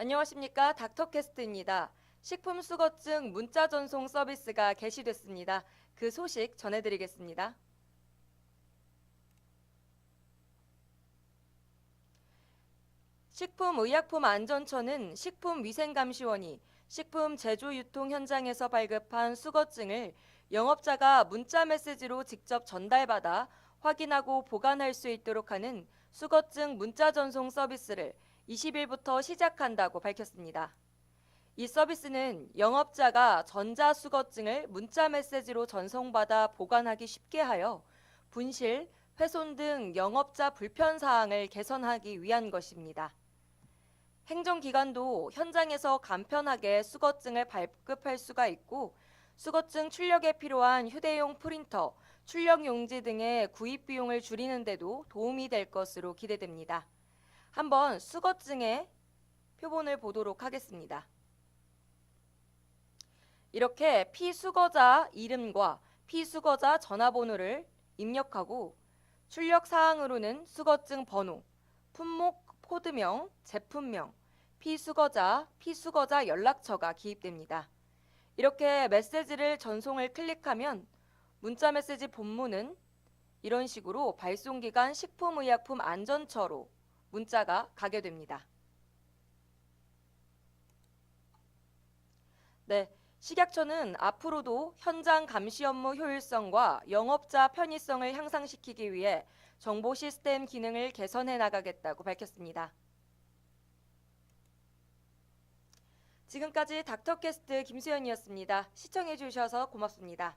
안녕하십니까 닥터캐스트입니다. 식품 수거증 문자 전송 서비스가 개시됐습니다. 그 소식 전해드리겠습니다. 식품의약품안전처는 식품위생감시원이 식품 제조 유통 현장에서 발급한 수거증을 영업자가 문자 메시지로 직접 전달받아 확인하고 보관할 수 있도록 하는 수거증 문자 전송 서비스를 20일부터 시작한다고 밝혔습니다. 이 서비스는 영업자가 전자수거증을 문자 메시지로 전송받아 보관하기 쉽게 하여 분실, 훼손 등 영업자 불편 사항을 개선하기 위한 것입니다. 행정기관도 현장에서 간편하게 수거증을 발급할 수가 있고 수거증 출력에 필요한 휴대용 프린터, 출력 용지 등의 구입 비용을 줄이는 데도 도움이 될 것으로 기대됩니다. 한번 수거증의 표본을 보도록 하겠습니다. 이렇게 피수거자 이름과 피수거자 전화번호를 입력하고 출력 사항으로는 수거증 번호, 품목 코드명, 제품명, 피수거자, 피수거자 연락처가 기입됩니다. 이렇게 메시지를 전송을 클릭하면 문자 메시지 본문은 이런 식으로 발송기간 식품의약품 안전처로 문자가 가게 됩니다. 네, 식약처는 앞으로도 현장 감시 업무 효율성과 영업자 편의성을 향상시키기 위해 정보 시스템 기능을 개선해 나가겠다고 밝혔습니다. 지금까지 닥터캐스트 김수현이었습니다. 시청해 주셔서 고맙습니다.